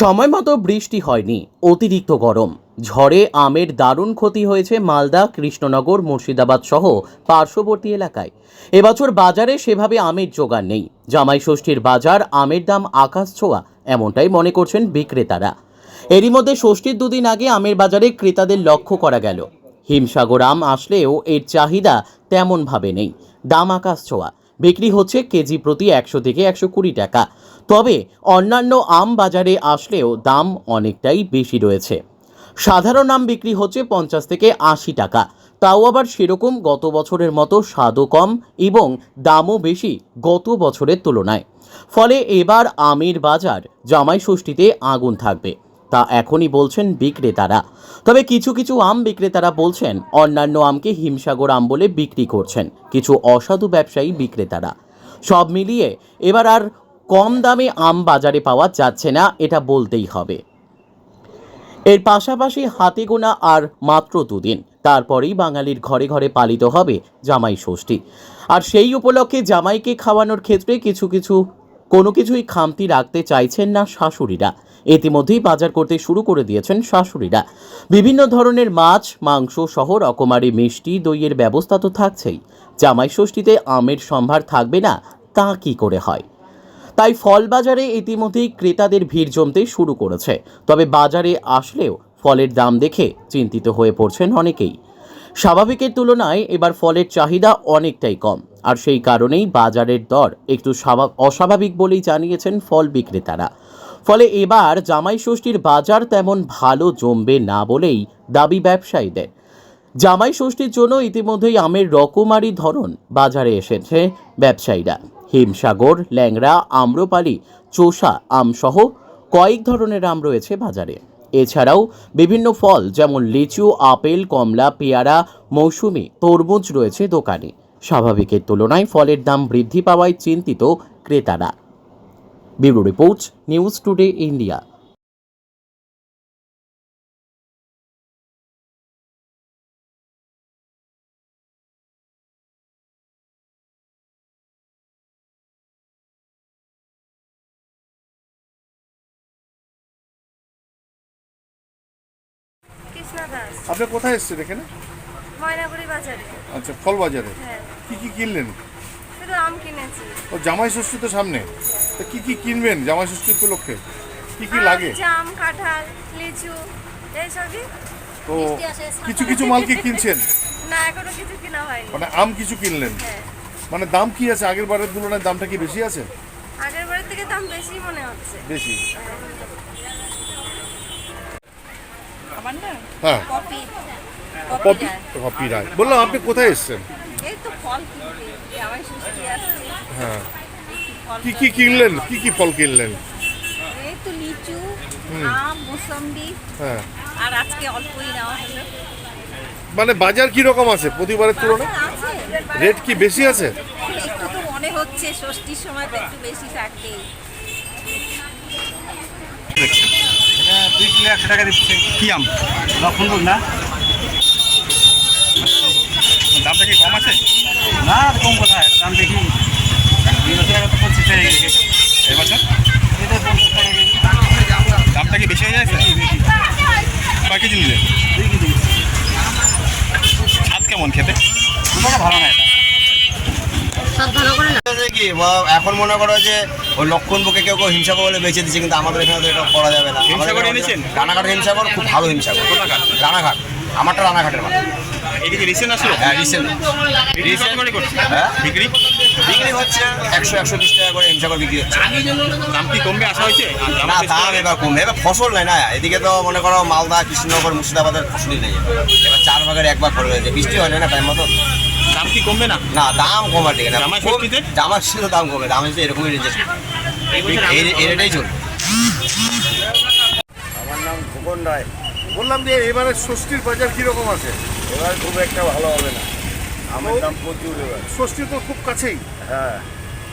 সময় মতো বৃষ্টি হয়নি, অতিরিক্ত গরম। ঝড়ে আমের দারুণ ক্ষতি হয়েছে মালদা, কৃষ্ণনগর, মুর্শিদাবাদ সহ পার্শ্ববর্তী এলাকায়। এবছর বাজারে সেভাবে আমের জোগান নেই। জামাই ষষ্ঠীর বাজার আমের দাম আকাশ ছোঁয়া, এমনটাই মনে করছেন বিক্রেতারা। এরই মধ্যে ষষ্ঠীর দুদিন আগে আমের বাজারে ক্রেতাদের লক্ষ্য করা গেল। হিমসাগর আম আসলেও এর চাহিদা তেমনভাবে নেই। দাম আকাশ ছোঁয়া। বিক্রি হচ্ছে কেজি প্রতি একশো থেকে একশো কুড়ি টাকা। তবে অন্যান্য আম বাজারে আসলেও দাম অনেকটাই বেশি রয়েছে। সাধারণ আম বিক্রি হচ্ছে পঞ্চাশ থেকে আশি টাকা। তাও আবার সেরকম গত বছরের মতো স্বাদও কম এবং দামও বেশি গত বছরের তুলনায়। ফলে এবার আমের বাজার জামাই ষষ্ঠীতে আগুন থাকবে। তা এখনই বলছেন বিক্রেতারা। তবে কিছু কিছু আম বিক্রেতারা বলছেন, অন্যান্য আমকে হিমসাগর আম বলে বিক্রি করছেন, কিছু অসাধু ব্যবসায়ী বিক্রেতারা। সব মিলিয়ে এবার আর কম দামে আম বাজারে পাওয়া যাচ্ছে না, এটা বলতেই হবে। এর পাশাপাশি হাতে গোনা আর মাত্র দুদিন, তারপরেই বাঙালির ঘরে ঘরে পালিত হবে জামাই ষষ্ঠী। আর সেই উপলক্ষে জামাইকে খাওয়ানোর ক্ষেত্রে কিছু কিছু কোনো কিছুই খামতি রাখতে চাইছেন না শাশুড়িরা। ইতিমধ্যেই বাজার করতে শুরু করে দিয়েছেন শাশুড়িরা। বিভিন্ন ধরনের মাছ, মাংস সহ রকমারি মিষ্টি, দইয়ের ব্যবস্থা তো থাকছেই। জামাই ষষ্ঠীতে আমের সম্ভার থাকবে না, তা কি করে হয়? তাই ফল বাজারে ইতিমধ্যেই ক্রেতাদের ভিড় জমতে শুরু করেছে। তবে বাজারে আসলেও ফলের দাম দেখে চিন্তিত হয়ে পড়ছেন অনেকেই। স্বাভাবিকের তুলনায় এবার ফলের চাহিদা অনেকটাই কম। আর সেই কারণেই বাজারের দর একটু স্বাভা- অস্বাভাবিক বলেই জানিয়েছেন ফল বিক্রেতারা। ফলে এবার জামাই ষষ্ঠীর বাজার তেমন ভালো জমবে না বলেই দাবি ব্যবসায়ীদের। জামাই ষষ্ঠীর জন্য ইতিমধ্যেই আমের রকমারি ধরন বাজারে এসেছে ব্যবসায়ীরা। হিমসাগর, ল্যাংড়া, আম্রপালি, চোষা, আমসহ কয়েক ধরনের আম রয়েছে বাজারে। এছাড়াও বিভিন্ন ফল, যেমন লিচু, আপেল, কমলা, পেয়ারা, মৌসুমি, তরমুজ রয়েছে দোকানে। স্বাভাবিকের তুলনায় ফলের দাম বৃদ্ধি পাওয়ায় চিন্তিত ক্রেতারা। Bureau report, news today, India. আপনি কোথায় এসেছেন এখানে? ময়নাগুড়ি বাজারে। আচ্ছা ফল বাজারে হ্যাঁ। কি কি কিনলেন? শুধু আম কিনেছি। ও জামাই ষষ্ঠী তো সামনে। তো কি কি কিনবেন জামাই ষষ্ঠী উপলক্ষে? কি কি লাগে? জাম কাঁঠাল লিচু এইসবই। তো কিছু কিছু মাল কি কিনছেন? না এখনও কিছু কিনা হয়নি। মানে আম কিছু কিনলেন? হ্যাঁ। মানে দাম কি আছে? আগের বারের তুলনায় দামটা কি বেশি আছে? আগের বারের থেকে দাম বেশি মনে হচ্ছে। বেশি। আমার না হ্যাঁ। কপি। কপি? কপি রায় বললাম আপনি কোথায় এসেছেন? এই তো ফল কিনতে। জামাই ষষ্ঠী আসছে। হ্যাঁ। কি কি কিনলেন? কি কি ফল কিনলেন? এই তো লিচু আম মোসম্বি। হ্যাঁ। আর আজকে অল্পই নেওয়া হলো। মানে বাজার কি রকম আছে প্রতিবারের তুলনায়? রেট কি বেশি আছে? একটু তো মনে হচ্ছে ষষ্ঠীর সময় একটু বেশি থাকে দুই কিলো একশো টাকা দিচ্ছে। কি আম? লক্ষণভোগ না? দামটা কি কম আছে? না কম কোথায়? দাম দেখি। বছর আগে তো পঁচিশ টাকা কেজি। এবছর এটা পঞ্চাশ টাকা কেজি। দামটা কি বেশি হয়ে যাচ্ছে কয় কেজি নিলে? দুই কেজি। স্বাদ কেমন খেতে? খুব ভালো না এটা। হচ্ছে কি? এখন মনে করো যে ওই লক্ষণ বুকে কেউ কেউ হিংসাগর বলে বেঁচে দিচ্ছে কিন্তু আমাদের এখানে তো এটা করা যাবে না। হিমসাগর এনেছেন? রানাঘাট হিমসাগর খুব ভালো হিমসাগর? রানাঘাট। আমারটা রানাঘাটের মানে এটা কি রিসেন্ট আসলো? হ্যাঁ রিসেন্ট। করে করছে? হ্যাঁ? বিক্রি? বিক্রি হচ্ছে একশো একশো বিশ টাকা করে হিমসাগর বিক্রি হচ্ছে। দাম কি কমবে আশা হয়েছে দাম না দাম এবার কমবে। এবার ফসল নাই না। এদিকে তো মনে করো মালদা কৃষ্ণনগর মুর্শিদাবাদের ফসলই নেই। এবার চার ভাগের একবার করে বৃষ্টি হয় না টাইম মতো? দাম কি কমবে না? না দাম কমার দিকে না ষষ্ঠীতে? জামার ষষ্ঠীতে দাম কমে দাম হচ্ছে এরকমই রেঞ্জে এই রেটেই চলবে। আমার নাম খোকন রায়। বললাম যে এবারে ষষ্ঠীর বাজার কি রকম আছে? এবার খুব একটা ভালো হবে না। আমের দাম প্রচুর এবার। ষষ্ঠী তো খুব কাছেই। হ্যাঁ।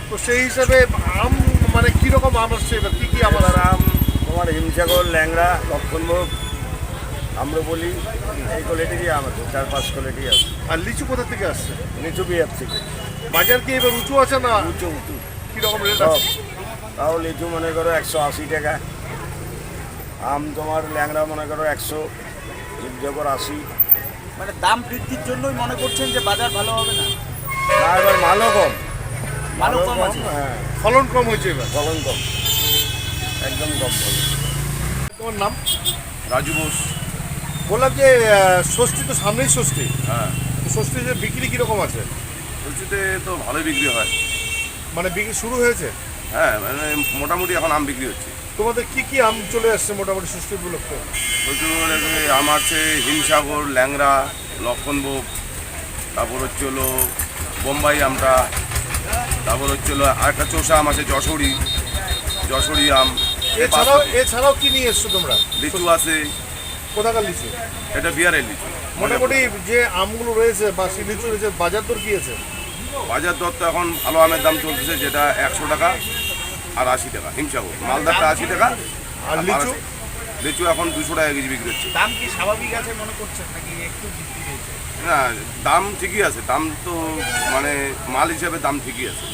তো সেই হিসাবে আম মানে কি রকম আম আসছে এবার? কি কি আম আমার? আম তোমার হিমসাগর ল্যাংড়া লক্ষণভোগ আম্রপলি এই কোয়ালিটিরই আম আছে চার পাঁচ কোয়ালিটি আছে। আর লিচু কোথা থেকে আসছে? লিচু বিহার থেকে। বাজার কি এবার উঁচু আছে না? উঁচু উঁচু। কি রকম রেট সব। আছে? তাও লিচু মনে করো একশো আশি টাকা। আম তোমার ল্যাংড়া মনে করো একশো জগর আশি। মানে দাম বৃদ্ধির জন্যই মনে করছেন যে বাজার ভালো হবে না? না এবার মালও কম। মালও কম আছে? হ্যাঁ। ফলন কম হয়েছে এবার? ফলন কম। একদম কম ফলন। তোমার নাম? রাজু বোস। বললাম যে ষষ্ঠী তো সামনেই ষষ্ঠী। হ্যাঁ। তো ষষ্ঠীর যে বিক্রি কীরকম আছে? ষষ্ঠীতে তো ভালোই বিক্রি হয়। মানে বিক্রি শুরু হয়েছে? হ্যাঁ মানে মোটামুটি এখন আম বিক্রি হচ্ছে। তোমাদের কি কি আম চলে আসছে মোটামুটি ষষ্ঠী উপলক্ষে? এখানে আম আছে হিমসাগর ল্যাংড়া লক্ষণভোগ তারপর হচ্ছে হলো বোম্বাই আমটা তারপর হচ্ছে হলো আরেকটা চোষা আম আছে যশোরী যশোরী আম এছাড়াও এছাড়াও কি নিয়ে এসছো তোমরা? লিচু আছে। কোথাকার লিচু? এটা বিয়ারের লিচু। মোটামুটি যে আমগুলো রয়েছে বা সেই লিচু রয়েছে বাজার দর কি আছে? বাজার দর তো এখন ভালো আমের দাম চলতেছে যেটা একশো টাকা আর আশি টাকা হিমসাগর। মালদারটা আশি টাকা আর লিচু? লিচু এখন দুশো টাকা কেজি বিক্রি হচ্ছে। দাম কি স্বাভাবিক আছে মনে করছেন নাকি একটু না দাম ঠিকই আছে। দাম তো মানে মাল হিসাবে দাম ঠিকই আছে।